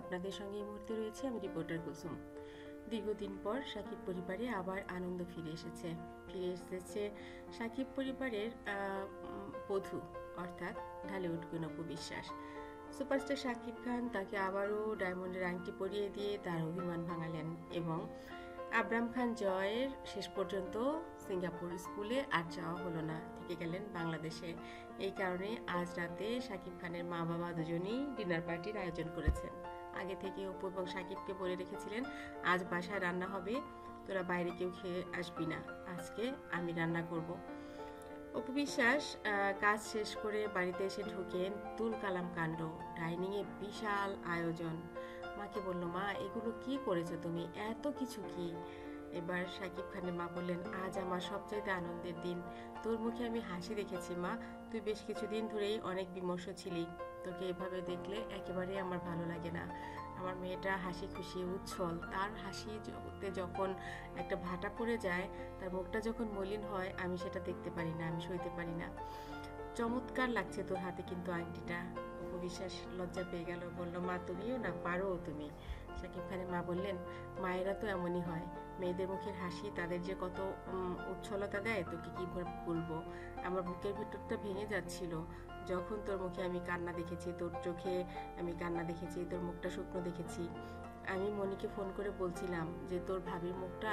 আপনাদের সঙ্গে এই মুহূর্তে রয়েছে আমি রিপোর্টার কুসুম। দীর্ঘদিন পর সাকিব পরিবারে আবার আনন্দ ফিরে এসেছে। ফিরে এসেছে সাকিব পরিবারের বধূ, অর্থাৎ ঢালিউড গুণপু বিশ্বাস। সুপারস্টার শাকিব খান তাকে আবারও ডায়মন্ডের আংটি পরিয়ে দিয়ে তার অভিমান ভাঙালেন এবং আবরাম খান জয়ের শেষ পর্যন্ত সিঙ্গাপুর স্কুলে আর যাওয়া হলো না, থেকে গেলেন বাংলাদেশে। এই কারণে আজ রাতে শাকিব খানের মা বাবা দুজনেই ডিনার পার্টির আয়োজন করেছেন। আগে থেকে অপু এবং সাকিবকে বলে রেখেছিলেন, আজ বাসায় রান্না হবে, তোরা বাইরে কেউ খেয়ে আসবি না। আজকে আমি রান্না করব। অপু বিশ্বাস কাজ শেষ করে বাড়িতে এসে ঢোকেন তুল কালাম কাণ্ড। ডাইনিংয়ে বিশাল আয়োজন। মাকে বলল, মা, এগুলো কি করেছ তুমি? এত কিছু কি? এবার সাকিব খানের মা বললেন, আজ আমার সবচাইতে আনন্দের দিন। তোর মুখে আমি হাসি দেখেছি, মা। তুই বেশ কিছুদিন ধরেই অনেক বিমর্ষ ছিলি। তোকে এভাবে দেখলে একেবারেই আমার ভালো লাগে না। আমার মেয়েটা হাসি খুশি, উচ্ছল। তার হাসি জগতে যখন একটা ভাটা পড়ে যায়, তার মুখটা যখন মলিন হয়, আমি সেটা দেখতে পারি না, আমি সইতে পারি না। চমৎকার লাগছে তোর হাতে কিন্তু আংটিটা। বিশ্বাস লজ্জা পেয়ে গেল, বলল, মা, তুমিও না, পারো তুমি। সাকিব খানের মা বললেন, মায়েরা তো এমনই হয়। মেয়েদের মুখের হাসি, তাদের যে কত উচ্ছলতা দেয়, তোকে কি বলব? আমার বুকের ভিতরটা ভেঙে যাচ্ছিল যখন তোর মুখে আমি কান্না দেখেছি, তোর চোখে আমি কান্না দেখেছি, তোর মুখটা শুকনো দেখেছি। আমি মনিকে ফোন করে বলছিলাম যে, তোর ভাবির মুখটা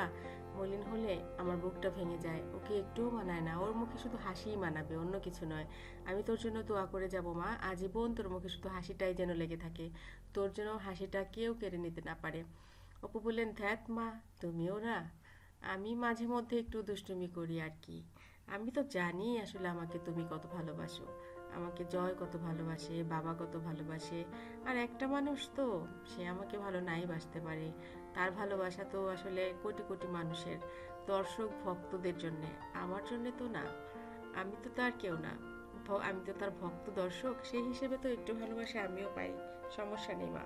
মলিন হলে আমার বুকটা ভেঙে যায়। ওকে একটুও মানায় না। ওর মুখে শুধু হাসিই মানাবে, অন্য কিছু নয়। আমি তোর জন্য দোয়া করে যাব, মা। আজীবন তোর মুখে শুধু হাসিটাই যেন লেগে থাকে। তোর জন্য হাসিটা কেউ কেড়ে নিতে না পারে। অপু বললেন ধ্যাত মা, তুমিও না, আমি মাঝে মধ্যে একটু দুষ্টুমি করি আর কি। আমি তো জানি আসলে আমাকে তুমি কত ভালোবাসো। আমাকে জয় কত ভালোবাসে, বাবা কত ভালোবাসে। আর একটা মানুষ তো, সে আমাকে ভালো নাই বাসতে পারে। তার ভালোবাসা তো আসলে কোটি কোটি মানুষের, দর্শক, ভক্তদের জন্যে। আমার জন্যে তো না, আমি তো তার কেউ না। আমি তো তার ভক্ত, দর্শক, সেই হিসেবে তো একটু ভালোবাসা আমিও পাই। সমস্যা নেই মা।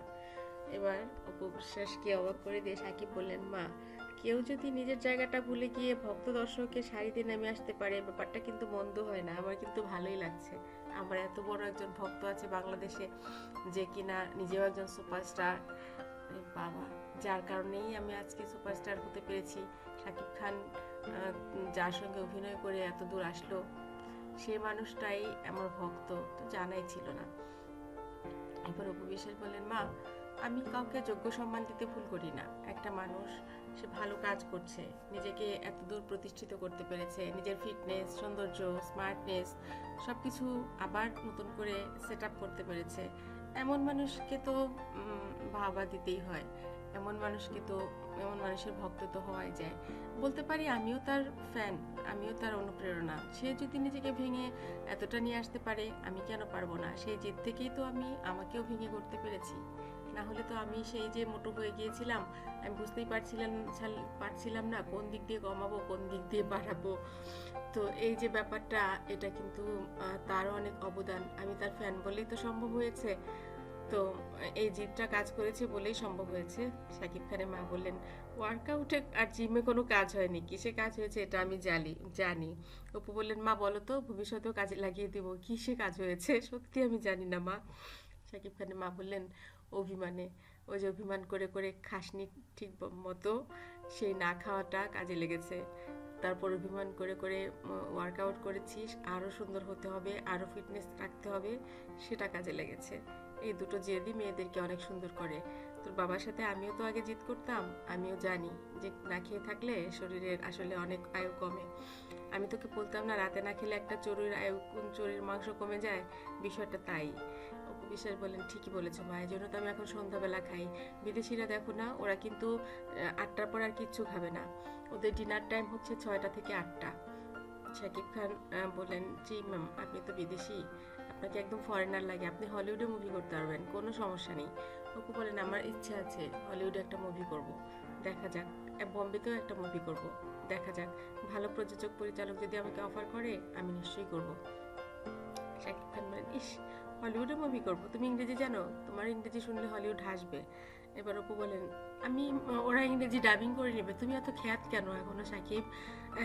এবার অপু বিশ্বাসকে অবাক করে দিয়ে সাকিব বললেন, মা, কেউ যদি নিজের জায়গাটা ভুলে গিয়ে ভক্ত দর্শকের সারিতে নেমে আসতে পারে, ব্যাপারটা কিন্তু মন্দ হয় না। আমার কিন্তু ভালোই লাগছে। আমার এত বড় একজন ভক্ত আছে বাংলাদেশে যে কিনা নিজেও একজন সুপারস্টার। বাবা, যার কারণেই আমি আজকে সুপারস্টার হতে পেরেছি। শাকিব খান যার সঙ্গে অভিনয় করে এত দূর আসলো, সে মানুষটাই আমার ভক্ত। তো জানাই ছিল না। এবার অপু বিশ্বাস বললেন, মা আমি কাউকে যোগ্য সম্মান দিতে ভুল করি না। একটা মানুষ, সে ভালো কাজ করছে, নিজেকে এত দূর প্রতিষ্ঠিত করতে পেরেছে, নিজের ফিটনেস সৌন্দর্য স্মার্টনেস সব কিছু আবার নতুন করে সেট করতে পেরেছে। এমন মানুষকে তো ভাবা দিতেই হয়। এমন মানুষকে তো, এমন মানুষের ভক্ত তো হওয়াই যায়। বলতে পারি আমিও তার ফ্যান আমিও তার অনুপ্রেরণা। সে যদি নিজেকে ভেঙে এতটা নিয়ে আসতে পারে, আমি কেন পারব না? সেই জেদ থেকেই তো আমি আমাকেও ভেঙে করতে পেরেছি। না হলে তো আমি সেই যে মোটো হয়ে গিয়েছিলাম, আমি বুঝতেই পারছিলাম পারছিলাম না কোন দিক দিয়ে কমাবো, কোন দিক দিয়ে বাড়াবো। তো এই যে ব্যাপারটা, এটা কিন্তু তারও অনেক অবদান। আমি তার ফ্যান বলেই তো সম্ভব হয়েছে। তো এই জিদটা কাজ করেছে বলেই সম্ভব হয়েছে। সাকিব খানের মা বললেন ওয়ার্কআউটে আর জিমে কোনো কাজ হয়নি। কিসে কাজ হয়েছে এটা আমি জানি জানি। অপু বললেন, মা, বলো তো, ভবিষ্যতেও কাজে লাগিয়ে দেবো। কিসে কাজ হয়েছে? সত্যি আমি জানি না, মা। সাকিব খানের মা বললেন, অভিমানে। ওই যে অভিমান করে করে খাসনি ঠিক মতো, সেই না খাওয়াটা কাজে লেগেছে। তারপর অভিমান করে করে ওয়ার্কআউট করেছিস আরও সুন্দর হতে হবে আরও ফিটনেস রাখতে হবে, সেটা কাজে লেগেছে। এই দুটো জেদই মেয়েদেরকে অনেক সুন্দর করে। তোর বাবার সাথে আমিও তো আগে জিদ করতাম, আমিও জানি যে না খেয়ে থাকলে শরীরের আসলে অনেক আয়ু কমে। আমি তোকে বলতাম না, রাতে না খেলে একটা চড়ুইয়ের আয়ু চড়ুইয়ের মাংস কমে যায়? বিষয়টা তাই। বিশ্বাস বলেন ঠিকই বলেছ মা জন্য তো আমি এখন সন্ধ্যাবেলা খাই। বিদেশিরা দেখো না, ওরা কিন্তু আটটার পর আর কিচ্ছু খাবে না। ওদের ডিনার টাইম হচ্ছে ছয়টা থেকে আটটা। শাকিব খান বলেন জি ম্যাম আপনি তো বিদেশি। আপনাকে একদম ফরেনার লাগে। আপনি হলিউডে মুভি করতে পারবেন, কোনো সমস্যা নেই। অপু বলেন আমার ইচ্ছা আছে হলিউডে একটা মুভি করব। দেখা যাক। বম্বেতেও একটা মুভি করব। দেখা যাক। ভালো প্রযোজক, পরিচালক যদি আমাকে অফার করে, আমি নিশ্চয়ই করব। শাকিব খান বলেন ইস হলিউডে মুভি করব? তুমি ইংরেজি জানো? তোমার ইংরেজি শুনলে হলিউড হাসবে। এবার অপু বলেন আমি, ওরা ইংরেজি ডাবিং করে নেবে, তুমি এত খ্যাত কেন এখনও, সাকিব?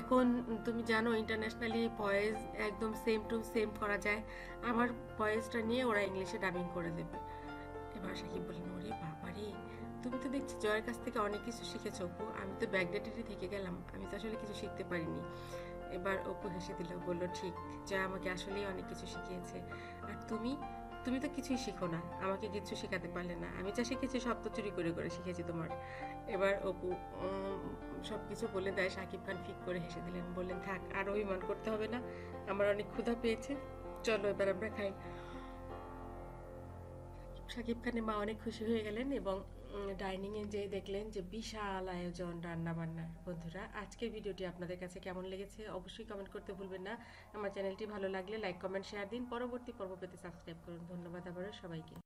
এখন তুমি জানো ইন্টারন্যাশনালি ভয়েস একদম সেম টু সেম করা যায়। আমার ভয়েসটা নিয়ে ওরা ইংলিশে ডাবিং করে দেবে। এবার সাকিব বললেন ওরে বাবারে, তুমি তো দেখছি জয়ের কাছ থেকে অনেক কিছু শিখেছো অপু। আমি তো ব্যাকডেটেডে থেকে গেলাম, আমি তো আসলে কিছু শিখতে পারিনি। এবার অপু হেসে দিল, বলল, ঠিক জয় আমাকে আসলেই অনেক কিছু শিখিয়েছে। আর তুমি? তুমি তো কিছুই শিখো না। আমাকে কিছু শেখাতে পারলে না। আমি যা শিখেছি সব তো চুরি করে করে শিখেছি তোমার। এবার অপু সব কিছু বলে দেয়, সাকিব খান ফিক করে হেসে দিলেন। বললেন, থাক, আর অভিমান করতে হবে না। আমার অনেক ক্ষুধা পেয়েছে। চলো এবার আমরা খাই। সাকিব খানের মা অনেক খুশি হয়ে গেলেন এবং ডাইনিংয়ে যেয়ে দেখলেন যে বিশাল আয়োজন রান্নাবান্নার বন্ধুরা, আজকের ভিডিওটি আপনাদের কাছে কেমন লেগেছে অবশ্যই কমেন্ট করতে ভুলবেন না। আমার চ্যানেলটি ভালো লাগলে লাইক কমেন্ট শেয়ার দিন। পরবর্তী পর্ব পেতে সাবস্ক্রাইব করুন। ধন্যবাদ আবারও সবাইকে।